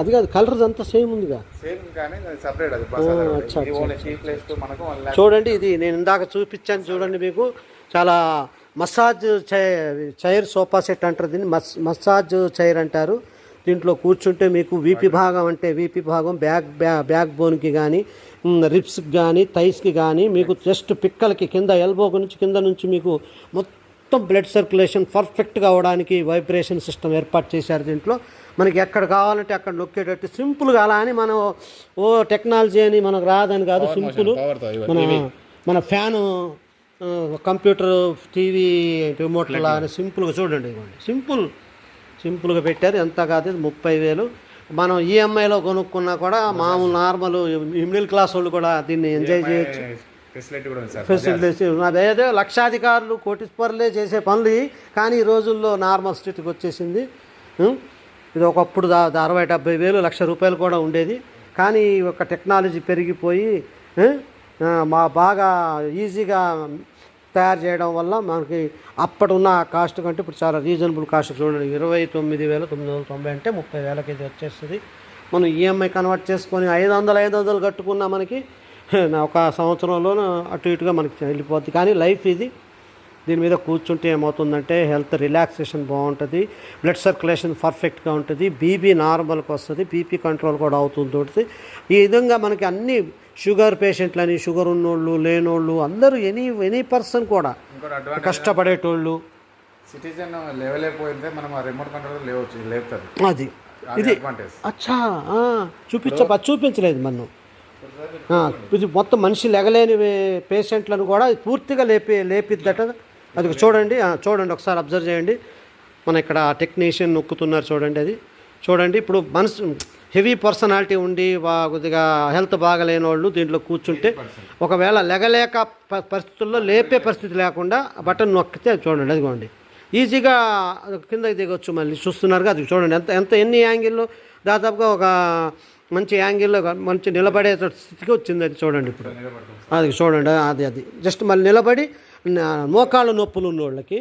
అది కాదు కలర్ అంతా సేమ్ ఉందిగా. చూడండి ఇది నేను ఇందాక చూపించాను చూడండి మీకు. చాలా మసాజ్ చైర్ సోఫా సెట్ అంటారు దీన్ని. మస్ మసాజ్ చైర్ అంటారు. దీంట్లో కూర్చుంటే మీకు వీపీ భాగం అంటే వీపీ భాగం బ్యాక్ బ్యా బ్యాక్ బోన్కి కానీ రిప్స్కి కానీ థైస్కి కానీ మీకు జస్ట్ పిక్కలకి కింద ఎల్బోకి నుంచి కింద నుంచి మీకు మొత్తం బ్లడ్ సర్క్యులేషన్ పర్ఫెక్ట్గా అవడానికి వైబ్రేషన్ సిస్టమ్ ఏర్పాటు చేశారు దీంట్లో. మనకి ఎక్కడ కావాలంటే అక్కడ నొక్కేటట్టు సింపుల్గా అలా అని మనం ఓ టెక్నాలజీ అని మనకు రాదని కాదు సింపుల్ మన మన ఫ్యాను కంప్యూటర్ టీవీ రిమోట్ లా అని సింపుల్గా చూడండి ఇవ్వండి సింపుల్ సింపుల్గా పెట్టారు. ఎంత కాదు ముప్పై వేలు. మనం ఈఎంఐలో కొనుక్కున్నా కూడా మామూలు నార్మల్ మిడిల్ క్లాస్ వాళ్ళు కూడా దీన్ని ఎంజాయ్ చేయొచ్చు. ఫెసిలిటీ కూడా ఉంది సార్. ఫెసిలిటీస్ అదేదో లక్షాధికారులు కోటీశ్వరులే చేసే పనులు. కానీ ఈ రోజుల్లో నార్మల్ స్థితికి వచ్చేసింది? ఇది ఒకప్పుడు దా అరవై డెబ్బై వేలు లక్ష రూపాయలు కూడా ఉండేది. కానీ ఈ యొక్క టెక్నాలజీ పెరిగిపోయి మా బాగా ఈజీగా తయారు చేయడం వల్ల మనకి అప్పటి ఉన్న కాస్ట్ కంటే ఇప్పుడు చాలా రీజనబుల్ కాస్ట్ చూడండి. ఇరవై తొమ్మిది వేల తొమ్మిది వందల తొంభై అంటే ముప్పై వేలకి ఇది వచ్చేస్తుంది. మనం ఈఎంఐ కన్వర్ట్ చేసుకొని ఐదు వందలు ఐదు వందలు కట్టుకున్నా మనకి ఒక సంవత్సరంలో అటు ఇటుగా మనకి వెళ్ళిపోద్ది. కానీ లైఫ్ ఇది. దీని మీద కూర్చుంటే ఏమవుతుందంటే హెల్త్ రిలాక్సేషన్ బాగుంటుంది. బ్లడ్ సర్క్యులేషన్ పర్ఫెక్ట్గా ఉంటుంది. బీపీ నార్మల్కి వస్తుంది. బీపీ కంట్రోల్ కూడా అవుతుంది ఈ విధంగా మనకి అన్ని షుగర్ పేషెంట్లని షుగర్ ఉన్నోళ్ళు లేనోళ్ళు అందరూ ఎనీ ఎనీ పర్సన్ కూడా కష్టపడేటోళ్ళు. సిటిజన్ లెవెల్ అయిపోయిందే మనం రిమోట్ కంట్రోల్ లేవచ్చు లేపుతుంది అది. ఇది అచ్చా చూపించ చూపించలేదు మనం ఇది మొత్తం మనిషి లెగలేని పేషెంట్లను కూడా పూర్తిగా లేపి లేపిద్దట. అది చూడండి. చూడండి ఒకసారి అబ్జర్వ్ చేయండి. మన ఇక్కడ టెక్నీషియన్ నొక్కుతున్నారు చూడండి అది. చూడండి ఇప్పుడు మనసు హెవీ పర్సనాలిటీ ఉండి వా- కొద్దిగా హెల్త్ బాగలేని వాళ్ళు దీంట్లో కూర్చుంటే ఒకవేళ లెగలేక ప- పరిస్థితుల్లో లేపే పరిస్థితి లేకుండా బటన్ నొక్కితే చూడండి అదిగోండి. ఈజీగా కిందకి దిగొచ్చు మళ్ళీ. చూస్తున్నారుగా అది చూడండి. ఎంత ఎంత ఎన్ని యాంగిల్లో? దాదాపుగా ఒక మంచి యాంగిల్లో మంచి నిలబడే స్థితికి వచ్చింది అది చూడండి ఇప్పుడు. అది చూడండి అది అది. జస్ట్ మళ్ళీ నిలబడి మోకాళ్ళ నొప్పులు ఉన్న వాళ్ళకి